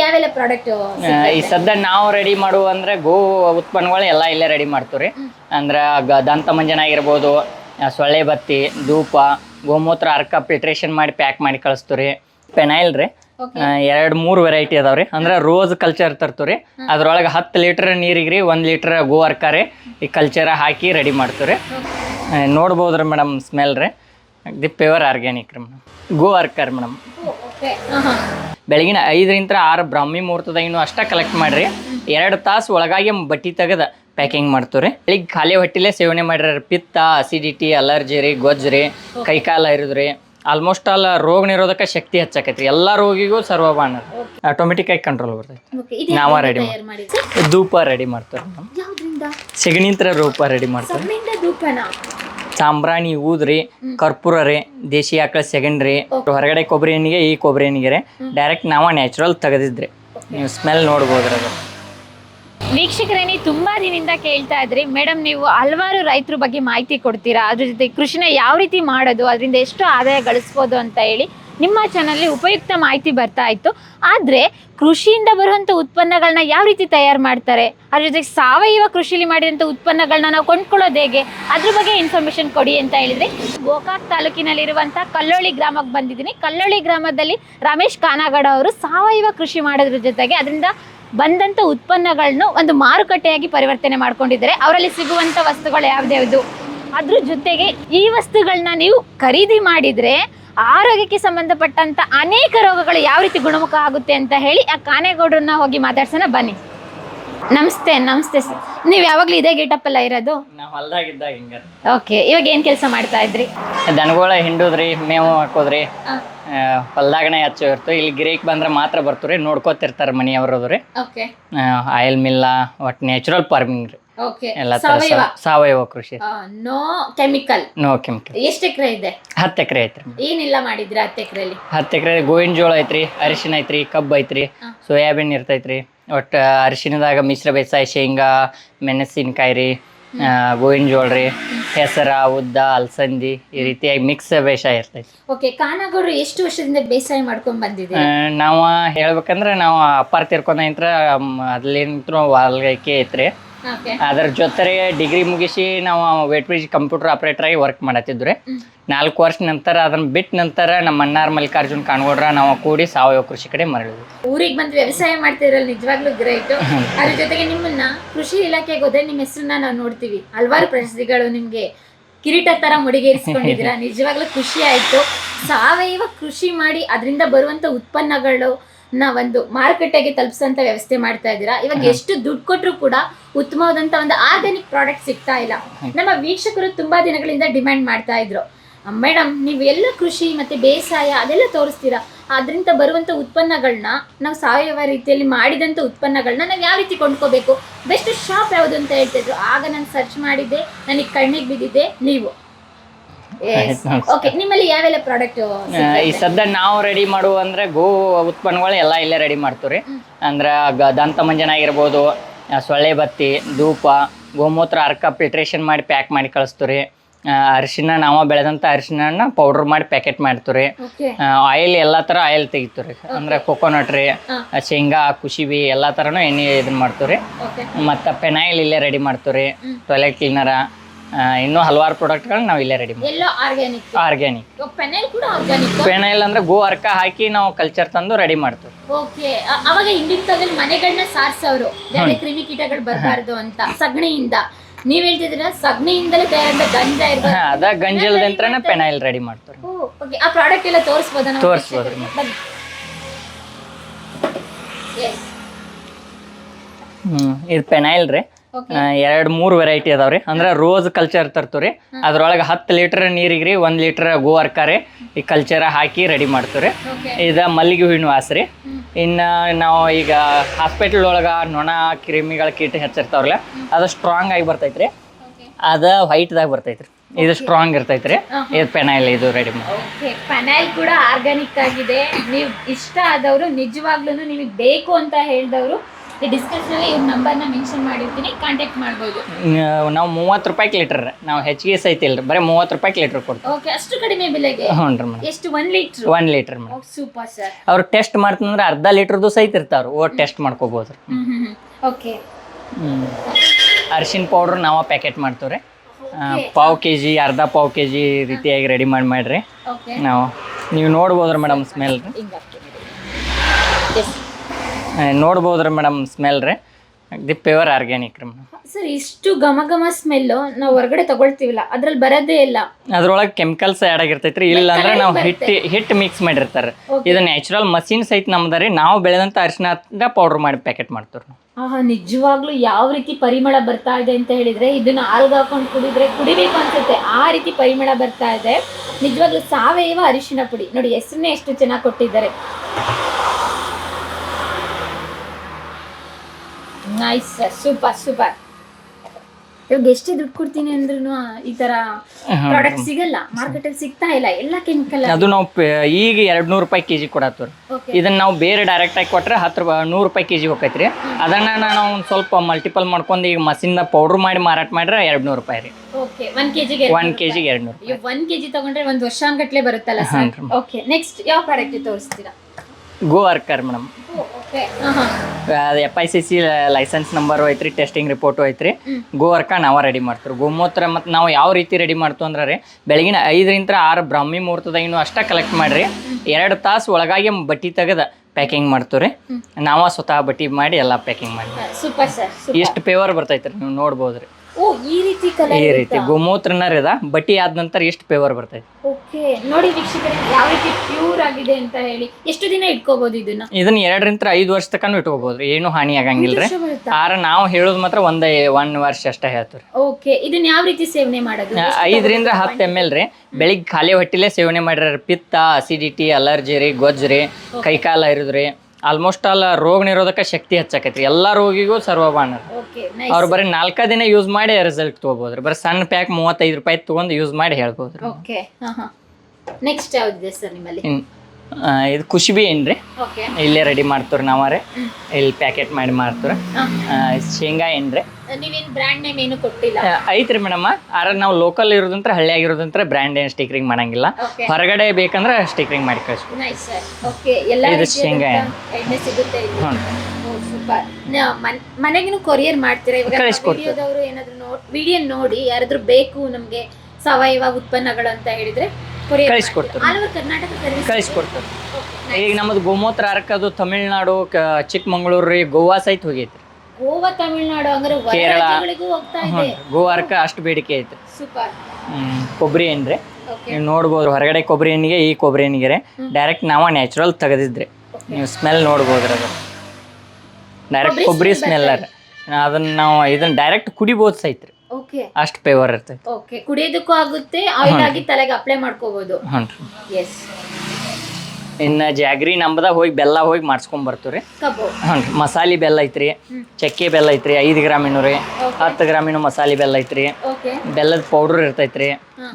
ಯಾವೆಲ್ಲ ಪ್ರಾಡಕ್ಟ್ ಈ ಸದ್ಯ ನಾವು ರೆಡಿ ಮಾಡುವ ಅಂದ್ರೆ ಗೋ ಉತ್ಪನ್ನಗಳು ಎಲ್ಲ ಇಲ್ಲೇ ರೆಡಿ ಮಾಡ್ತೀವಿ ರೀ ಅಂದ್ರೆ ಗ- ದಂತ ಮಂಜನ ಆಗಿರ್ಬೋದು ಸೊಳ್ಳೆ ಬತ್ತಿ ಧೂಪ ಗೋಮೂತ್ರ ಅರ್ಕ ಫಿಲ್ಟ್ರೇಷನ್ ಮಾಡಿ ಪ್ಯಾಕ್ ಮಾಡಿ ಕಳಿಸ್ತೀವಿ ಪೆನೈಲ್ ರೀ. ಎರಡು ಮೂರು ವೆರೈಟಿ ಅದಾವ ರೀ ಅಂದ್ರೆ ರೋಸ್ ಕಲ್ಚರ್ ತರ್ತೀವಿ ಅದ್ರೊಳಗೆ ಹತ್ತು ಲೀಟರ್ ನೀರಿಗೆ ರೀ ಒಂದು ಲೀಟರ್ ಗೋ ಅರ್ಕ ರೀ. ಈ ಕಲ್ಚರ ಹಾಕಿ ರೆಡಿ ಮಾಡ್ತೀವಿ ರೀ ನೋಡ್ಬೋದು ರೀ ಮೇಡಮ್ ಸ್ಮೆಲ್ ರೀ. ದಿ ಪ್ಯೂರ್ ಆರ್ಗ್ಯಾನಿಕ್ ರೀ ಮೇಡಮ್ ಗೋ ಅರ್ಕ ರೀ ಮೇಡಮ್ ಬೆಳಗಿನ ಐದರಿಂದ ಆರು ಬ್ರಾಹ್ಮಿ ಮುಹೂರ್ತದಾಗಿನೂ ಅಷ್ಟೇ ಕಲೆಕ್ಟ್ ಮಾಡಿರಿ. ಎರಡು ತಾಸು ಒಳಗಾಗಿ ಬಟ್ಟಿ ತೆಗೆದ ಪ್ಯಾಕಿಂಗ್ ಮಾಡ್ತೀವಿ ರೀ ಬೆಳಿಗ್ಗೆ ಖಾಲಿ ಹೊಟ್ಟಿಲೇ ಸೇವನೆ ಮಾಡಿರಿ ಪಿತ್ತ ಅಸಿಡಿಟಿ ಅಲರ್ಜಿ ರೀ ಗೊಜ್ಜು ಕೈಕಾಲ ಇರೋದ್ರಿ. ಆಲ್ಮೋಸ್ಟ್ ಆಲ್ ರೋಗ ನಿರೋಧಕ ಶಕ್ತಿ ಹೆಚ್ಚಾಕೈತಿ ಎಲ್ಲ ರೋಗಿಗೂ ಸರ್ವಬಾಣ ಆಟೋಮೆಟಿಕ್ ಆಗಿ ಕಂಟ್ರೋಲ್ ಬರ್ತೈತಿ. ನಾವ ರೆಡಿ ಮಾಡಿ ಧೂಪ ರೆಡಿ ಮಾಡ್ತಾರೆ ಸೆಗಣಿಂತ್ರ ರೂಪ ರೆಡಿ ಮಾಡ್ತಾರೆ ಸಾಂಬ್ರಾಣಿ ಊದ್ರಿ ಕರ್ಪೂರ ರೀ ದೇಶಿ ಆಕಳ ರೀ. ಹೊರಗಡೆ ಕೊಬ್ಬರಿ ಎಣ್ಣೆಗೆ ಈ ಕೊಬ್ಬರಿ ಎಣ್ಣೆಗೆ ರೀ. ಡೈರೆಕ್ಟ್ ನಾವ ನ್ಯಾಚುರಲ್ ತೆಗೆದಿದ್ರಿ. ನೀವು ಸ್ಮೆಲ್ ನೋಡ್ಬೋದ್ರಿ ಅದು. ನೀವು ತುಂಬಾ ದಿನದಿಂದ ಕೇಳ್ತಾ ಇದ್ರಿ. ಮೇಡಮ್ ನೀವು ಹಲವಾರು ರೈತರ ಬಗ್ಗೆ ಮಾಹಿತಿ ಕೊಡ್ತೀರಾ? ಅದ್ರ ಜೊತೆ ಕೃಷಿನ ಯಾವ ರೀತಿ ಮಾಡೋದು? ಅದರಿಂದ ಎಷ್ಟು ಆದಾಯ ಗಳಿಸ್ಬೋದು ಅಂತ ಹೇಳಿ. ನಿಮ್ಮ ಚಾನಲ್ಲಿ ಉಪಯುಕ್ತ ಮಾಹಿತಿ ಬರ್ತಾ ಇತ್ತು. ಆದರೆ ಕೃಷಿಯಿಂದ ಬರುವಂಥ ಉತ್ಪನ್ನಗಳನ್ನ ಯಾವ ರೀತಿ ತಯಾರು ಮಾಡ್ತಾರೆ? ಅದ್ರ ಜೊತೆಗೆ ಸಾವಯವ ಕೃಷಿಲಿ ಮಾಡಿದಂಥ ಉತ್ಪನ್ನಗಳನ್ನ ನಾವು ಕೊಂಡ್ಕೊಳ್ಳೋದು ಹೇಗೆ? ಅದ್ರ ಬಗ್ಗೆ ಇನ್ಫಾರ್ಮೇಷನ್ ಕೊಡಿ ಅಂತ ಹೇಳಿದ್ರೆ, ಗೋಕಾಕ್ ತಾಲೂಕಿನಲ್ಲಿರುವಂಥ ಕಲ್ಲೋಳಿ ಗ್ರಾಮಕ್ಕೆ ಬಂದಿದ್ದೀನಿ. ಕಲ್ಲೋಳಿ ಗ್ರಾಮದಲ್ಲಿ ರಮೇಶ್ ಕಾನಾಗಡ ಅವರು ಸಾವಯವ ಕೃಷಿ ಮಾಡೋದ್ರ ಜೊತೆಗೆ ಅದರಿಂದ ಬಂದಂಥ ಉತ್ಪನ್ನಗಳನ್ನು ಒಂದು ಮಾರುಕಟ್ಟೆಯಾಗಿ ಪರಿವರ್ತನೆ ಮಾಡ್ಕೊಂಡಿದ್ದಾರೆ. ಅವರಲ್ಲಿ ಸಿಗುವಂಥ ವಸ್ತುಗಳು ಯಾವ್ದ್ಯಾವ್ದು? ಅದ್ರ ಜೊತೆಗೆ ಈ ವಸ್ತುಗಳನ್ನ ನೀವು ಖರೀದಿ ಮಾಡಿದ್ರೆ ಆರೋಗ್ಯಕ್ಕೆ ಸಂಬಂಧಪಟ್ಟಂತ ಅನೇಕ ರೋಗಗಳು ಯಾವ ರೀತಿ ಗುಣಮುಖ ಆಗುತ್ತೆ ಅಂತ ಹೇಳಿ ಆ ಕಾನೇಗೌಡರನ್ನ ಹೋಗಿ ಮಾತಾಡ್ಸೋಣ ಬನ್ನಿ. ನಮಸ್ತೆ ನಮಸ್ತೆ ಸರ್. ನೀವು ಯಾವಾಗಲೂ ಇದೇ ಗೇಟಪ್ ಎಲ್ಲ ಇರೋದು? ನಾವು ಹೊಲ್ದಾಗಿದ್ದಾಗ ಹಿಂಗ ಓಕೆ ಇವಾಗ ಏನು ಕೆಲಸ ಮಾಡ್ತಾ ಇದ್ರಿ? ದನಗಳ ಹಿಂಡುದ್ರಿ ಮೇವು ಹಾಕೋದ್ರಿ. ಹೊಲ್ದಾಗನೇ ಹೆಚ್ಚು ಇರ್ತು ಇಲ್ಲಿ ಗಿರೇಕ್ ಬಂದ್ರೆ ಮಾತ್ರ ಬರ್ತೀವಿ ನೋಡ್ಕೋತಿರ್ತಾರೆ ಮನೆಯವ್ರದು ರೀ. ಓಕೆ. ಆಯಿಲ್ ಮಿಲ್ಲ ಒಟ್ಟು ನ್ಯಾಚುರಲ್ ಫಾರ್ಮಿಂಗ್ ರೀ. ಓಕೆ. ಎಲ್ಲ ಸಾವಯವ? ಸಾವಯವ ಕೃಷಿ ನೋ ಕೆಮಿಕಲ್? No chemical. ಎಷ್ಟು ಎಕರೆ ಇದೆ? ಹತ್ತು ಎಕರೆ ಐತ್ರಿ ಏನಿಲ್ಲ ಮಾಡಿದ್ರ ಹತ್ತು ಎಕರೆಲಿ? ಹತ್ತು ಎಕರೆ ಗೋವಿನ ಜೋಳ ಐತ್ರಿ ಅರಿಶಿನ ಐತ್ರಿ ಕಬ್ಬು ಐತ್ರಿ ಸೋಯಾಬೀನ್ ಇರ್ತೈತ್ರಿ. ಒಟ್ಟು ಅರಿಶಿನದಾಗ ಮಿಶ್ರ ಬೇಸಾಯ ಶೇಂಗಾ ಮೆಣಸಿನಕಾಯಿ ರೀ. ಗೋವಿನ ಜೋಳ್ರಿ ಹೆಸರ ಉದ್ದ ಅಲ್ಸಂದಿ ಈ ರೀತಿಯಾಗಿ ಮಿಕ್ಸ್ ಬೇಸಾಯ ಇರ್ತೈತಿ. ಓಕೆ ಕಾನಾಗೋರು ಎಷ್ಟು ವರ್ಷದಿಂದ ಬೇಸಾಯ ಮಾಡ್ಕೊಂಡ್ ಬಂದಿದೆ ನಾವು ಹೇಳ್ಬೇಕಂದ್ರೆ ನಾವು ಅಪ್ಪಾರ್ ತೀರ್ಕೊಂಡಂತ್ರ ಅದ್ಲಿಂತ್ರ ವಾಲ್ಗೈಕೆ ಐತ್ರಿ. ಅದ್ರ ಜೊತೆ ಡಿಗ್ರಿ ಮುಗಿಸಿ ನಾವು ವೇಟ್ ಬ್ರಿಡ್ಜ್ ಕಂಪ್ಯೂಟರ್ ಆಪರೇಟರ್ ಆಗಿ ವರ್ಕ್ ಮಾಡತ್ತಿದ್ರಿ ನಾಲ್ಕು ವರ್ಷ ನಂತರ ಅದನ್ನ ಬಿಟ್ಟ ನಂತರ ನಮ್ಮ ಅಣ್ಣಾರ್ ಮಲ್ಲಿಕಾರ್ಜುನ್ ಕಾಣ್ಗೋಡ್ರ ನಾವು ಕೂಡಿ ಸಾವಯವ ಕೃಷಿ ಕಡೆ ಮರಳಿದ್ವಿ. ಊರಿಗೆ ಬಂದು ವ್ಯವಸಾಯ ಮಾಡ್ತಿದ್ರಲ್ಲ ನಿಜವಾಗ್ಲೂ ಗ್ರೇಟ್ ಅದ್ರ ಜೊತೆಗೆ ನಿಮ್ಮನ್ನ ಕೃಷಿ ಇಲಾಖೆಗೆ ಹೋದ್ರೆ ನಿಮ್ಮ ಹೆಸರನ್ನ ನಾವು ನೋಡ್ತೀವಿ. ಹಲವಾರು ಪ್ರಶಸ್ತಿಗಳು ನಿಮ್ಗೆ ಕಿರೀಟ ತರ ಮುಡಿಗೇರಿಸ್ಕೊಂಡಿದ್ದೀರಾ. ನಿಜವಾಗ್ಲೂ ಖುಷಿ ಆಯ್ತು. ಸಾವಯವ ಕೃಷಿ ಮಾಡಿ ಅದರಿಂದ ಬರುವಂತ ಉತ್ಪನ್ನಗಳು ನ ಒಂದು ಮಾರುಕಟ್ಟೆಗೆ ತಲುಪಿಸಂತ ವ್ಯವಸ್ಥೆ ಮಾಡ್ತಾ ಇದ್ದೀರಾ? ಇವಾಗ ಎಷ್ಟು ದುಡ್ಡು ಕೊಟ್ಟರು ಕೂಡ ಉತ್ತಮವಾದಂತ ಒಂದು ಆರ್ಗ್ಯಾನಿಕ್ ಪ್ರಾಡಕ್ಟ್ ಸಿಗ್ತಾ ಇಲ್ಲ. ನಮ್ಮ ವೀಕ್ಷಕರು ತುಂಬಾ ದಿನಗಳಿಂದ ಡಿಮ್ಯಾಂಡ್ ಮಾಡ್ತಾ ಇದ್ರು. ಮೇಡಮ್ ನೀವು ಎಲ್ಲ ಕೃಷಿ ಮತ್ತೆ ಬೇಸಾಯ ಅದೆಲ್ಲ ತೋರಿಸ್ತೀರಾ? ಅದರಿಂದ ಬರುವಂತ ಉತ್ಪನ್ನಗಳನ್ನ ನಾವು ಸಾವಯವ ರೀತಿಯಲ್ಲಿ ಮಾಡಿದಂತ ಉತ್ಪನ್ನಗಳನ್ನ ನಾವು ಯಾವ ರೀತಿ ಕೊಂಡ್ಕೋಬೇಕು? ಬೆಸ್ಟ್ ಶಾಪ್ ಯಾವುದು ಅಂತ ಹೇಳ್ತಿದ್ರು ಆಗ ನಾನು ಸರ್ಚ್ ಮಾಡಿದ್ದೆ ನನಗೆ ಕಣ್ಣಿಗೆ ಬಿದ್ದಿದ್ದೆ ನೀವು. ಓಕೆ ನಿಮ್ಮಲ್ಲಿ ಯಾವೆಲ್ಲ ಪ್ರಾಡಕ್ಟ್ ಈ ಸದ್ಯ ನಾವು ರೆಡಿ ಮಾಡುವ ಅಂದ್ರೆ ಗೋ ಉತ್ಪನ್ನಗಳು ಎಲ್ಲ ಇಲ್ಲೇ ರೆಡಿ ಮಾಡ್ತೀವಿ ಅಂದ್ರೆ ದಂತ ಮಂಜನ ಆಗಿರ್ಬೋದು ಸೊಳ್ಳೆ ಬತ್ತಿ ಧೂಪ ಗೋಮೂತ್ರ ಅರ್ಕ ಫಿಲ್ಟ್ರೇಷನ್ ಮಾಡಿ ಪ್ಯಾಕ್ ಮಾಡಿ ಕಳಿಸ್ತೀವಿ ಅರಿಶಿನ ನಾವು ಬೆಳೆದಂಥ ಅರಿಶಿನ ಪೌಡರ್ ಮಾಡಿ ಪ್ಯಾಕೆಟ್ ಮಾಡ್ತೀವಿ ಆಯಿಲ್ ಎಲ್ಲ ತರ ಆಯಿಲ್ ತೆಗಿತೀವಿ ಅಂದ್ರೆ ಕೊಕೊನಟ್ ರೀ ಶೇಂಗಾ ಕುಶಿಬಿ ಎಲ್ಲ ತರನು ಎಣ್ಣೆ ಇದನ್ನ ಮಾಡ್ತೀವಿ ಮತ್ತು ಪೆನಾಯಿಲ್ ಇಲ್ಲೇ ರೆಡಿ ಮಾಡ್ತೀವಿ ಟಾಯ್ಲೆಟ್ ಕ್ಲೀನರ ಇನ್ನೂ ಹಲವಾರು ಪ್ರಾಡಕ್ಟ್ಗಳನ್ನ ನಾವು ಇಲ್ಲೇ ರೆಡಿ ಮಾಡ್ತೀವಿ. ಎಲ್ಲ ಆರ್ಗ್ಯಾನಿಕ್ ಆರ್ಗ್ಯಾನಿಕ್ ಪೆನೈಲ್ ಕೂಡ ಆರ್ಗ್ಯಾನಿಕ್ ಪೆನೈಲ್ ಅಂದ್ರೆ ಗೋ ಅರ್ಕ ಹಾಕಿ ನಾವು ಕಲ್ಚರ್ ತಂದು ರೆಡಿ ಮಾಡ್ತೀವಿ. ಓಕೆ. ಅವಾಗ ಹಿಂದಿನ ಕಾಲದಲ್ಲಿ ಮನೆಗಳನ್ನ ಸಾರ್ಸವ್ರು. ಬೇರೆ ಕ್ರಿಮಿ ಕೀಟಗಳು ಬರಬಾರ್ದು ಅಂತ ಸಗಣಿಯಿಂದ. ನೀವ್ ಹೇಳ್ತಿದ್ರ ಸಗಣಿಯಿಂದಲೇ ತಯಾರಾದ ಗಂಜ ಇರ್ಬೋದು. ಅದ ಗಂಜಲದಿಂತ್ರನ ಪೆನೈಲ್ ರೆಡಿ ಮಾಡ್ತಾರೆ ಓಕೆ. ಆ ಪ್ರಾಡಕ್ಟ್ ಎಲ್ಲ ತೋರಿಸ್ಬೋದಾ ನಾವು? ತೋರಿಸ್ಬೋದು ಇದು ಪೆನೈಲ್ ರೀ. ಎರಡು ಮೂರು ವೆರೈಟಿ ಅದಾವ್ರಿ. ಅಂದ್ರ ರೋಸ್ ಕಲ್ಚರ್ ತರ್ತವ್ರಿ. ಅದ್ರೊಳಗ ಹತ್ತು ಲೀಟರ್ ನೀರಿಗೆ ರೀ ಒಂದು ಲೀಟರ್ ಗೋ ಹರ್ಕಾರಿ ಈ ಕಲ್ಚರ್ ಹಾಕಿ ರೆಡಿ ಮಾಡ್ತಾರೆ ಇದ ಮಲ್ಲಿಗೆ ಹೂವಿನ ವಾಸ್ರಿ ಇನ್ನ ನಾವು ಈಗ ಹಾಸ್ಪಿಟಲ್ ಒಳಗ ನೊಣ ಕ್ರಿಮಿಗಳ ಕೀಟ ಹೆಚ್ಚಿರ್ತಾವ್ರಲ್ಲ ಅದು ಸ್ಟ್ರಾಂಗ್ ಆಗಿ ಬರ್ತೈತ್ರಿ. ಅದ ವೈಟ್ ವೈಟ್ದಾಗ ಬರ್ತೈತ್ರಿ. ಇದು ಸ್ಟ್ರಾಂಗ್ ಇರ್ತೈತ್ರಿ. ಇದು ಪೆನೈಲ್ ಇದು ರೆಡಿ ಮಾಡಿ. ಪೆನೈಲ್ ಕೂಡ ಆರ್ಗಾನಿಕ್ ಆಗಿದೆ. ನೀವು ಇಷ್ಟ ಆದವರು ನಿಜವಾಗ್ಲೂ ನಿಮಗೆ ಬೇಕು ಅಂತ ಹೇಳಿದವರು ಈ ಡಿಸ್ಕಷನ್ ಅಲ್ಲಿ ಇವ್ರ ನಂಬರ್ನ ಮೆನ್ಷನ್ ಮಾಡಿರ್ತೀನಿ ಕಾಂಟ್ಯಾಕ್ಟ್ ಮಾಡ್ಬೋದು. ನಾವು ಮೂವತ್ತು ರೂಪಾಯಿ ಲೀಟರ್ ನಾವು ಹೆಚ್ಚಿಗೆ ಸಹಿತ ಇಲ್ರಿ ಬರೀ ಮೂವತ್ತು ರೂಪಾಯಿ ಲೀಟರ್ ಕೊಡ್ತೀವಿ. ಓಕೆ ಅಷ್ಟು ಕಡಿಮೆ ಬೆಲೆಗೆ? ಹ್ಞೂ ರೀ ಮೇಡಮ್. ಎಷ್ಟು one litre one litre madam. Super sir ಅವ್ರು ಟೆಸ್ಟ್ ಮಾಡ್ತಂದ್ರೆ ಅರ್ಧ ಲೀಟ್ರದ್ದು ಸಹಿತ ಇರ್ತಾವ್ರು ಓ ಟೆಸ್ಟ್ ಮಾಡ್ಕೋಬೋದು ರೀ. ಓಕೆ ಅರ್ಶಿನ ಪೌಡ್ರ್ ನಾವ ಪ್ಯಾಕೆಟ್ ಮಾಡ್ತೀವಿ ರೀ ಪಾವ್ ಕೆ ಜಿ ಅರ್ಧ ಪಾವ್ ಕೆ ಜಿ ರೀತಿಯಾಗಿ ರೆಡಿ ಮಾಡಿ ಮಾಡ್ರಿ. ನಾವು ನೀವು ನೋಡ್ಬೋದ್ರಿ ಮೇಡಮ್ ಸ್ಮೆಲ್ ರೀ ಹಿಂಗೆ ನೋಡ್ಬೋದ್ರಿ ಮೇಡಮ್ ಸ್ಮೆಲ್ ರೀ? ದಿ ಪ್ಯೂರ್ ಆರ್ಗ್ಯಾನಿಕ್ ರೀ ಮೇಡಮ್ ಸರ್ ಇಷ್ಟು ಘಮ ಘಮ ಸ್ಮೆಲ್ಲು ನಾವು ಹೊರಗಡೆ ತಗೊಳ್ತೀವಲ್ಲ ಅದ್ರಲ್ಲಿ ಬರೋದೇ ಇಲ್ಲ. ಅದ್ರೊಳಗೆ ಕೆಮಿಕಲ್ಸ್ ಆ್ಯಡ್ ಆಗಿರ್ತೈತ್ರಿ ಇಲ್ಲ ಅಂದ್ರೆ ನಾವು ಹಿಟ್ಟು ಹಿಟ್ಟು ಮಿಕ್ಸ್ ಮಾಡಿರ್ತಾರೆ. ಇದು ನ್ಯಾಚುರಲ್ ಮಷಿನ್ ಸಹಿತ ನಮ್ದು ರೀ ನಾವು ಬೆಳೆದಂಥ ಅರಿಶಿನ ಪೌಡ್ರ್ ಮಾಡಿ ಪ್ಯಾಕೆಟ್ ಮಾಡ್ತೀವಿ ಆಹಾ ನಿಜವಾಗ್ಲೂ ಯಾವ ರೀತಿ ಪರಿಮಳ ಬರ್ತಾ ಇದೆ ಅಂತ ಹೇಳಿದ್ರೆ ಇದನ್ನ ಹಾಲ್ಗೆ ಹಾಕೊಂಡು ಕುಡಿದ್ರೆ ಕುಡಿಬೇಕು ಅನ್ಸುತ್ತೆ. ಆ ರೀತಿ ಪರಿಮಳ ಬರ್ತಾ ಇದೆ. ನಿಜವಾಗ್ಲೂ ಸಾವಯವ ಅರಿಶಿನ ಪುಡಿ. ನೋಡಿ ಹೆಸರನ್ನೇ ಎಷ್ಟು ಚೆನ್ನಾಗಿ ಕೊಟ್ಟಿದ್ದಾರೆ. ನೈಸ್ ಸರ್ ಸೂಪರ್ ಸೂಪರ್ ಇವಾಗ ಎಷ್ಟೇ ದುಡ್ಡು ಕೊಡ್ತೀನಿ ಅಂದ್ರೂ ಈ ತರ ಪ್ರಾಡಕ್ಟ್ ಸಿಗಲ್ಲ. ಮಾರ್ಕೆಟ್ ಅಲ್ಲಿ ಸಿಗ್ತಾ ಇಲ್ಲ. ಎಲ್ಲ ಕೆಮಿಕಲ್ ಅದು ನಾವು ಈಗ ಎರಡು ನೂರು ರೂಪಾಯಿ ಕೆಜಿ ಜಿ ಕೊಡತ್ತೀವಿ ಇದನ್ನ ನಾವು ಬೇರೆ ಡೈರೆಕ್ಟ್ ಆಗಿ ಕೊಟ್ರೆ ಹತ್ತು ರೂಪಾಯಿ ನೂರು ರೂಪಾಯಿ ಕೆಜಿ ಹೋಗೈತ್ರಿ. ಅದನ್ನ ನಾನು ಒಂದು ಸ್ವಲ್ಪ ಮಲ್ಟಿಪಲ್ ಮಾಡ್ಕೊಂಡು ಈಗ ಮಷಿನ್ನ ಪೌಡರ್ ಮಾಡಿ ಮಾರಾಟ ಮಾಡ್ರೆ ಎರಡು ನೂರು ರೂಪಾಯಿ ರೀ. ಓಕೆ ಒನ್ ಕೆಜಿಗೆ ಒನ್ ಕೆ ಜಿಗೆ ಎರಡು ನೂರು ಒಂದ್ ಕೆಜಿ ತಗೊಂಡ್ರೆ ಒಂದ್ ವರ್ಷ ಗಟ್ಟಲೆ ಬರುತ್ತಲ್ಲ ಓಕೆ ನೆಕ್ಸ್ಟ್ ಯಾವ ಪ್ರಾಡಕ್ಟ್ ತೋರಿಸ್ತೀರಾ? ಗೋ ವರ್ಕರ್ ಮೇಡಮ್ ಅದು F I C C license number ಐತ್ರಿ ಟೆಸ್ಟಿಂಗ್ ರಿಪೋರ್ಟು ಐತ್ರಿ. ಗೋ ವರ್ಕ ನಾವು ರೆಡಿ ಮಾಡ್ತೀವಿ ಗೋಮೂತ್ರ ಮತ್ತು ನಾವು ಯಾವ ರೀತಿ ರೆಡಿ ಮಾಡ್ತೀವಿ ಅಂದ್ರೆ ರೀ ಬೆಳಗಿನ ಐದರಿಂದ ಆರು ಬ್ರಾಹ್ಮಿ ಮುಹೂರ್ತದಾಗಿನೂ ಅಷ್ಟೇ ಕಲೆಕ್ಟ್ ಮಾಡಿರಿ. ಎರಡು ತಾಸು ಒಳಗಾಗಿ ಬಟ್ಟಿ ತೆಗೆದು ಪ್ಯಾಕಿಂಗ್ ಮಾಡ್ತೀವಿ ರೀ ನಾವ ಸ್ವತಃ ಬಟ್ಟಿ ಮಾಡಿ ಎಲ್ಲ ಪ್ಯಾಕಿಂಗ್ ಮಾಡಿ. ಸೂಪರ್ ಸರ್ ಎಷ್ಟು ಪೇವರ್ ಬರ್ತೈತ್ರಿ ರೀ ನೀವು ನೋಡ್ಬೋದು ರೀ ಓ ಈ ರೀತಿ ಕಲರ್ ಈ ರೀತಿ ಬಟ್ಟಿ ಆದ ನಂತರ ಎಷ್ಟು ಪೇವರ್ ಬರ್ತೈತಿ? ಓಕೆ ನೋಡಿ ವೀಕ್ಷಕರೇ ಯಾವ ರೀತಿ ಪ್ಯೂರ್ ಆಗಿದೆ ಅಂತ ಹೇಳಿ. ಎಷ್ಟು ದಿನ ಇಟ್ಕೋಬಹುದು ಇದನ್ನ? ಇದನ್ನ ಎರಡರಿಂದ ಐದು ವರ್ಷ ತನಕ ಇಟ್ಕೋಬಹುದು ಏನು ಹಾನಿ ಆಗಂಗಿಲ್ಲ ವರ್ಷ ಬರುತ್ತಾ? ಆರ ನಾವು ಹೇಳೋದು ಮಾತ್ರ ಒಂದೇ ಒನ್ ವರ್ಷ ಅಷ್ಟೇ ಹೇಳ್ತಾರೆ ಓಕೆ ಇದನ್ನ ಯಾವ ರೀತಿ ಸೇವನೆ ಮಾಡೋದು? ಐದರಿಂದ ಹತ್ತು ಎಂ ಎಲ್ ರೀ. ಬೆಳಿಗ್ಗೆ ಖಾಲಿ ಹೊಟ್ಟಿಲೆ ಸೇವನೆ ಮಾಡಿರ ಪಿತ್ತ ಅಸಿಡಿಟಿ ಅಲರ್ಜಿ ರೀ ಗೊಜ್ಜು ರೀ ಕೈಕಾಲ ಇರೋದ್ರಿ ಆಲ್ಮೋಸ್ಟ್ ಆಲ್ ರೋಗ ನಿರೋಧಕ ಶಕ್ತಿ ಹೆಚ್ಚಾಕೈತ್ರಿ. ಎಲ್ಲ ರೋಗಿಗೂ ಸರ್ವಬಾಣ ಅವ್ರು ಬರೀ ನಾಲ್ಕ ದಿನ ಯೂಸ್ ಮಾಡಿ ರಿಸಲ್ಟ್ ತೊಗೋಬೋದ್ರಿ. ಬರೀ ಸಣ್ಣ ಪ್ಯಾಕ್ ಮೂವತ್ತೈದು ರೂಪಾಯಿ ತಗೊಂಡು ಯೂಸ್ ಮಾಡಿ ಹೇಳ್ಬೋದ್ರಿ. ನೆಕ್ಸ್ಟ್ ಯಾವ್ದಿದೆ ಸರ್ ನಿಮ್ಮಲ್ಲಿ? ಇದು ಖುಷಿಬಿ ಏನ್ರಿ? ಇಲ್ಲೇ ರೆಡಿ ಮಾಡ್ತಾರೆ ನಾವಾರೆ. ಇಲ್ಲಿ ಪ್ಯಾಕೆಟ್ ಮಾಡಿ ಮಾಡ್ತಾರೆ ಶೇಂಗಾ ಏನ್ರಿ? ನೀವೇನ್ ಬ್ರ್ಯಾಂಡ್ ನೇಮ್ ಏನು ಕೊಟ್ಟಿಲ್ಲ. ಐತ್ರಿ ಮೇಡಮ್. ಆರ ನಾವು ಲೋಕಲ್ ಇರೋದಂತ್ರ ಹಳ್ಳಿ ಆಗಿರೋದಂತ್ರ ಬ್ರ್ಯಾಂಡ್ ಏನು ಸ್ಟಿಕ್ರಿಂಗ್ ಮಾಡಂಗಿಲ್ಲ. ಹೊರಗಡೆ ಬೇಕಂದ್ರೆ ಸ್ಟಿಕ್ರಿಂಗ್ ಮಾಡಿ ಕಳಿಸ್ಬೋದು. ಇದು ಶೇಂಗಾ ಸಿಗುತ್ತೆ ಇಲ್ಲಿ. ಹ್ಞೂ. ಸೂಪರ್ ಮನೆಗೂ ಕೊರಿಯರ್ ಮಾಡ್ತೀರಾ? ಇವಾಗ ಏನಾದ್ರು ವಿಡಿಯೋ ನೋಡಿ ಯಾರಾದ್ರೂ ಬೇಕು ನಮಗೆ ಸಾವಯವ ಉತ್ಪನ್ನಗಳು ಅಂತ ಹೇಳಿದ್ರೆ ಕಳಿಸ್ಕೊಡ್ತಾರೆ. ಕಳಿಸ್ಕೊಡ್ತೀವಿ ಈಗ ನಮ್ಮದು ಗೋಮೂತ್ರ ಅರಕದು ತಮಿಳ್ನಾಡು ಚಿಕ್ಕಮಂಗ್ಳೂರು ರೀ ಗೋವಾ ಸಹಿತ ಹೋಗೈತೆ. ಗೋವಾ ತಮಿಳ್ನಾಡು ಅಂದ್ರೆ ಕೇರಳ. ಗೋವಾ ಅರ್ಕ ಅಷ್ಟು ಬೇಡಿಕೆ ಐತೆ. ಕೊಬ್ಬರಿ ಎಣ್ಣೆ ಓಕೆ. ನೀವು ನೋಡ್ಬೋದು ಹೊರಗಡೆ ಕೊಬ್ಬರಿ ಎಣ್ಣೆಗೆ ಈ ಕೊಬ್ಬರಿ ಎಣ್ಣೆಗೆ ಡೈರೆಕ್ಟ್ ನಾವು ನ್ಯಾಚುರಲ್ ತೆಗೆದಿದ್ರಿ. ನೀವು ಸ್ಮೆಲ್ ನೋಡ್ಬೋದ್ರಿ ಅದು. ಡೈರೆಕ್ಟ್ ಕೊಬ್ಬರಿ ಸ್ಮೆಲ್ ಅದನ್ನ ನಾವು ಇದನ್ನ ಡೈರೆಕ್ಟ್ ಕುಡಿಬೋದು ಸಹಿತ ರೀ ಓಕೆ ಅಷ್ಟು ಪೇವರ್ ಇರ್ತೈತಿ. ಓಕೆ ಕುಡಿಯೋದಕ್ಕೂ ಆಗುತ್ತೆ ಆಯಿಲ್ ಆಗಿ ತಲೆಗೆ ಅಪ್ಲೈ ಮಾಡ್ಕೋಬಹುದು ಹ್ಞೂ ಎಸ್ ಇನ್ನು ಜಾಗ್ರಿ ನಂಬದಾಗ ಹೋಗಿ ಬೆಲ್ಲ ಹೋಗಿ ಮಾಡಿಸ್ಕೊಂಡ್ ಬರ್ತೀವಿ ರೀ ಕಬೋ ಹ್ಞೂ ರೀ. ಮಸಾಲೆ ಬೆಲ್ಲ ಐತ್ರಿ. ಚಕ್ಕೆ ಬೆಲ್ಲ ಐತ್ರಿ. ಐದು ಗ್ರಾಮಿನೂ ರೀ. ಹತ್ತು ಗ್ರಾಮಿನ ಮಸಾಲೆ ಬೆಲ್ಲ ಐತ್ರಿ. ಓಕೆ. ಬೆಲ್ಲದ ಪೌಡ್ರ್ ಇರ್ತೈತ್ರಿ.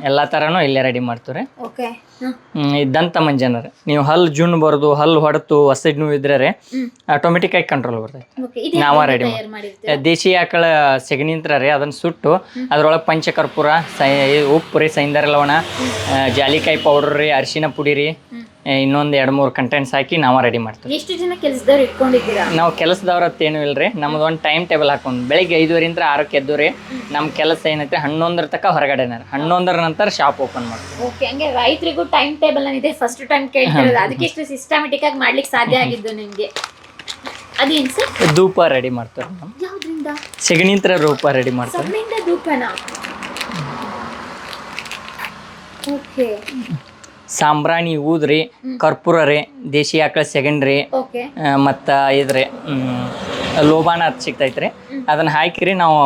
ಎಲ್ಲ ಥರನೂ ಇಲ್ಲೇ ರೆಡಿ ಮಾಡ್ತೀವಿ ರೀ ಓಕೆ. ಹ್ಮ್, ಈ ದಂತ ಮಂಜನರು ನೀವು ಹಲ್ಲು ಜುಣ್ಣು ಬರೋದು ಹಲ್ಲು ಹೊಡೆತು ಹಸಿಡ್ ನೋವು ಇದ್ರೆ ರೀ ಆಟೋಮೆಟಿಕ್ ಆಗಿ ಕಂಟ್ರೋಲ್ ಬರ್ತೈತಿ ಓಕೆ. ನಾವ ರೆಡಿ ತಯಾರು ಮಾಡಿರ್ತೀರಾ? ದೇಶಿ ಆಕಳ ಸೆಗಣಿಂತ್ರ ರೀ ಅದನ್ನ ಸುಟ್ಟು ಅದ್ರೊಳಗೆ ಪಂಚಕರ್ಪೂರ ಸೈ ಉಪ್ಪು ರೀ ಸೈಂದರ್ ಲವಣ ಆ, ಜಾಲಿಕಾಯಿ ಪೌಡ್ರ್ ರೀ ಅರಿಶಿನ ಪುಡಿ ರೀ ಇನ್ನೊಂದು ಎರಡು ಮೂರು ಕಂಟೆಂಟ್ಸ್ ಹಾಕಿ ನಾವು ರೆಡಿ ಮಾಡ್ತೀವಿ. ಎಷ್ಟು ಜನ ಕೆಲಸದವ್ರು ಇಟ್ಕೊಂಡಿದ್ದೀರಾ? ನಾವು ಕೆಲಸದವ್ರ ಅಂತೇನು ಇಲ್ರಿ. ನಮ್ದು ಒಂದು ಟೈಮ್ ಟೇಬಲ್ ಹಾಕೊಂಡು ಬೆಳಿಗ್ಗೆ ಐದುವರೆಯಿಂದ ಆರಕ್ಕೆ ಎದ್ದು ರೀ. ನಮ್ಮ ಕೆಲಸ ಏನೈತೆ ಹನ್ನೊಂದರ ತನಕ ಹೊರಗಡೆ ಹನ್ನೊಂದರ ನಂತರ ಶಾಪ್ ಓಪನ್ ಮಾಡ್ತೀವಿ. ಓಕೆ ಹಂಗೆ ರೈತರಿಗೂ ಟೈಮ್ ಟೇಬಲ್ ಏನಿದೆ ಫಸ್ಟ್ ಟೈಮ್ ಕೇಳ್ತಿರೋದು. ಅದಕ್ಕೆ ಇಷ್ಟು ಸಿಸ್ಟಮೆಟಿಕ್ ಆಗಿ ಮಾಡ್ಲಿಕ್ಕೆ ಸಾಧ್ಯ ಆಗಿದ್ದು ನಿಮಗೆ. ಅದೇನ್ ಸರ್? ಧೂಪ ರೆಡಿ ಮಾಡ್ತಾರೆ ಸೆಗಣಿ ಯಾವ್ದ್ರಿಂದ? ಸೆಗಣಿಂತ್ರ ರೂಪ ರೆಡಿ ಮಾಡ್ತಾರೆ ಸಗಣಿಯಿಂದ ಧೂಪನ? ಓಕೆ. ಸಾಂಬ್ರಾಣಿ ಊದ್ರಿ ಕರ್ಪೂರ ರೀ ದೇಶಿ ಆಕಳ ಸೆಗಣ್ರಿ ಓಕೆ. ಮತ್ತು ಇದ್ರಿ ಮ್, ಲೋಬಾನ ಸಿಗ್ತೈತೆ ಸಿಗ್ತೈತ್ರಿ ಅದನ್ನ ಹಾಕಿರಿ ನಾವು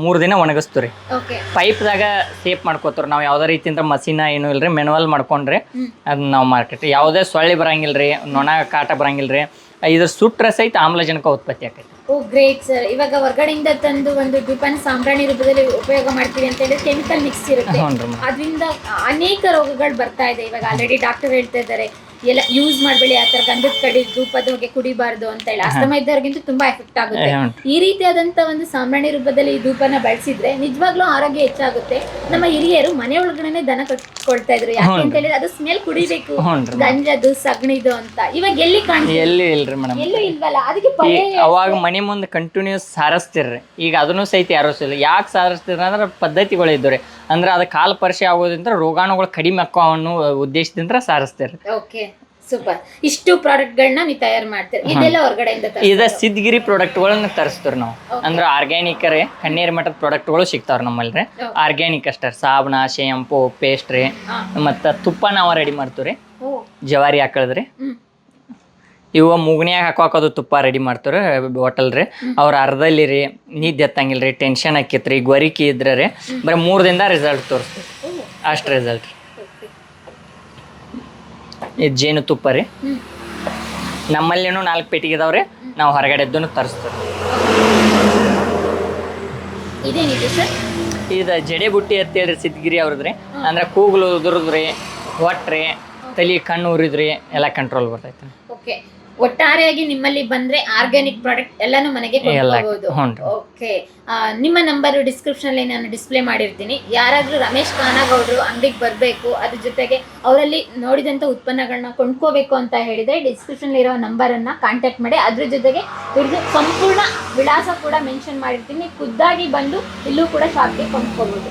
ಮೂರು ದಿನ ಒಣಗಿಸ್ತೀವಿ ರೀ ಓಕೆ. ಪೈಪ್ದಾಗ ಸೇಫ್ ಮಾಡ್ಕೋತೀವಿ ನಾವು ಯಾವುದೇ ರೀತಿಯಿಂದ ಮಸೀನ ಏನು ಇಲ್ರಿ ಮೆನುವಲ್ ಮಾಡ್ಕೊಂಡ್ರಿ. ಅದನ್ನ ನಾವು ಮಾರ್ಕೆಟ್ ಯಾವುದೇ ಸೊಳ್ಳೆ ಬರಂಗಿಲ್ಲ ರೀ ನೊಣ ಕಾಟ ಬರಂಗಿಲ್ಲ ರೀ ಇದ್ರ ಸುಟ್ರೆ ಸಹಿತ ಆಮ್ಲಜನಕ ಉತ್ಪತ್ತಿ ಆಕೈತಿ ಓ ಗ್ರೇಟ್ ಸರ್ ಇವಾಗ ಹೊರಗಡೆಯಿಂದ ತಂದು ಒಂದು ಧೂಪನ ಸಾಂಬ್ರಾಣಿ ರೂಪದಲ್ಲಿ ಉಪಯೋಗ ಮಾಡ್ತೀವಿ ಅಂತ ಹೇಳಿದ್ರೆ ಕೆಮಿಕಲ್ ಮಿಕ್ಸ್ ಇರುತ್ತೆ. ಅದರಿಂದ ಅನೇಕ ರೋಗಗಳು ಬರ್ತಾ ಇದೆ. ಇವಾಗ ಆಲ್ರೆಡಿ ಡಾಕ್ಟರ್ ಹೇಳ್ತಾ ಇದ್ದಾರೆ. ಎಲ್ಲ ಯೂಸ್ ಮಾಡಬೇಡಿ ಆ ತರ ಗಂಧದ ಕಡಿ ಧೂಪದ ಹೋಗಿ ಕುಡಿಬಾರ್ದು ಅಂತ ಹೇಳಿ. ಅಸ್ತಮ ಇದ್ದವ್ರಿಗಿಂತ ತುಂಬಾ ಎಫೆಕ್ಟ್ ಆಗುತ್ತೆ. ಈ ರೀತಿಯಾದಂತ ಒಂದು ಸಾಮ್ರಾಣಿ ರೂಪದಲ್ಲಿ ಈ ಧೂಪನ ಬಳಸಿದ್ರೆ ನಿಜವಾಗ್ಲೂ ಆರೋಗ್ಯ ಹೆಚ್ಚಾಗುತ್ತೆ. ನಮ್ಮ ಹಿರಿಯರು ಮನೆ ಒಳಗಡೆನೆ ದನ ಕಟ್ಕೊಳ್ತಾ ಇದ್ರು. ಯಾಕೆ ಅಂತ ಹೇಳಿದ್ರೆ ಅದು ಸ್ಮೆಲ್ ಕುಡಿಬೇಕು. ಗಂಜದು ಸಗಣಿದು ಅಂತ. ಇವಾಗ ಎಲ್ಲಿ ಕಾಣ್ತೀವಿ ಎಲ್ಲಿ ಇಲ್ರಿ ಮೇಡಮ್? ಎಲ್ಲೂ ಇಲ್ವಲ್ಲ. ಅದಕ್ಕೆ ಅವಾಗ ಮನೆ ಮುಂದೆ ಕಂಟಿನ್ಯೂಸ್ ಸಾರಸ್ತಿರ್ರಿ. ಈಗ ಅದನ್ನು ಸಹಿತ ಯಾರಿಸಿಲ್ಲ ಯಾಕೆ ಸಾರಿಸ್ತಿರ ಅಂದ್ರೆ ಪದ್ಧತಿಗಳು ಇದ್ದವ್ರಿ ಅಂದ್ರೆ ಅದು ಕಾಲ ಪರಿಚಯ ಆಗೋದ್ರಿಂದ ರೋಗಾಣುಗಳು ಕಡಿಮೆ ಅಕ್ಕೋ ಅನ್ನೋ ಉದ್ದೇಶದಿಂದ ಸಾರಿಸ್ತೀರಿ ಓಕೆ ಸೂಪರ್ ಇಷ್ಟು ಪ್ರಾಡಕ್ಟ್ ಗಳನ್ನ ನೀವು ತಯಾರು ಮಾಡ್ತೀರಿ. ಇದೆಲ್ಲ ಹೊರಗಡೆಯಿಂದ ಇದ ಸಿದ್ಧಗಿರಿ ಪ್ರಾಡಕ್ಟ್ಗಳನ್ನ ತರಿಸ್ತೀವಿ ನಾವು. ಅಂದ್ರೆ ಆರ್ಗ್ಯಾನಿಕ್ ರೀ ಕಣ್ಣೀರ್ ಮಠದ ಪ್ರಾಡಕ್ಟ್ಗಳು ಸಿಗ್ತಾವ್ರಿ ನಮ್ಮಲ್ಲಿ ರೀ. ಆರ್ಗ್ಯಾನಿಕ್ ಅಷ್ಟೇ ಸಾಬಣ ಶೆಂಪು ಪೇಸ್ಟ್ ರೀ. ಮತ್ತು ತುಪ್ಪ ನಾವು ರೆಡಿ ಮಾಡ್ತೀವಿ ರೀ. ಓ. ಜವಾರಿ ಹಾಕಳದ್ರಿ. ಇವು ಮುಗ್ನ್ಯಾಗ ಹಾಕೋದು ತುಪ್ಪ ರೆಡಿ ಮಾಡ್ತಾರೆ ಹೋಟೆಲ್ ರೀ. ಅವ್ರ ಅರ್ಧಲ್ಲಿ ರೀ ನಿದ್ದೆ ಎತ್ತಂಗಿಲ್ಲ ರೀ ಟೆನ್ಷನ್ ಹಾಕಿತ್ರಿ ಗೊರಿಕಿ ಇದ್ರೆ ರೀ ಬರೀ ಮೂರು ದಿನದ ರಿಸಲ್ಟ್ ತೋರಿಸ್ತೀವಿ ಅಷ್ಟು ರಿಸಲ್ಟ್ ರೀ. ಇದು ಜೇನು ತುಪ್ಪ ರೀ ನಮ್ಮಲ್ಲೇನು ನಾಲ್ಕು ಪೆಟ್ಟಿಗೆ ಇದಾವ್ರಿ ನಾವು ಹೊರಗಡೆದ್ದು ತರಿಸ್ತೀವಿ. ಇದೇನಿದೆ ಸರ್? ಇದು ಜಡೆ ಬುಟ್ಟಿ ಅಂತೇಳಿ ಸಿದ್ಗಿರಿ ಅವ್ರದ್ರಿ. ಅಂದ್ರೆ ಕೂಗ್ಲು ಉದುರಿದ್ರಿ ಹೊಟ್ರಿ ತಲೆ ಕಣ್ಣು ಉರಿದ್ರಿ ಎಲ್ಲ ಕಂಟ್ರೋಲ್ ಬರ್ತೈತೆ. ಓಕೆ ಒಟ್ಟಾರೆಯಾಗಿ ನಿಮ್ಮಲ್ಲಿ ಬಂದ್ರೆ ಆರ್ಗ್ಯಾನಿಕ್ ಪ್ರಾಡಕ್ಟ್ ಎಲ್ಲಾನು ಮನೆಗೆ ಎಲ್ಲ. ಓಕೆ ನಿಮ್ಮ ನಂಬರ್ ಡಿಸ್ಕ್ರಿಪ್ಷನ್ ಅಲ್ಲಿ ನಾನು ಡಿಸ್ಪ್ಲೇ ಮಾಡಿರ್ತೀನಿ. ಯಾರಾದ್ರೂ ರಮೇಶ್ ಖಾನಾಗೌಡ್ರು ಅಂಗಡಿಗೆ ಬರಬೇಕು ಅದ್ರ ಜೊತೆಗೆ ಅವರಲ್ಲಿ ನೋಡಿದಂತ ಉತ್ಪನ್ನಗಳನ್ನ ಕೊಂಡ್ಕೋಬೇಕು ಅಂತ ಹೇಳಿದ್ರೆ ಡಿಸ್ಕ್ರಿಪ್ಷನ್ ಇರೋ ನಂಬರ್ ಅನ್ನ ಕಾಂಟ್ಯಾಕ್ಟ್ ಮಾಡಿ. ಅದ್ರ ಜೊತೆಗೆ ಇವ್ರದ್ದು ಸಂಪೂರ್ಣ ವಿಳಾಸ ಕೂಡ ಮೆನ್ಷನ್ ಮಾಡಿರ್ತೀನಿ. ಖುದ್ದಾಗಿ ಬಂದು ಇಲ್ಲೂ ಕೂಡ ಶಾಪ್ಗೆ ಕೊಂಡ್ಕೋಬಹುದು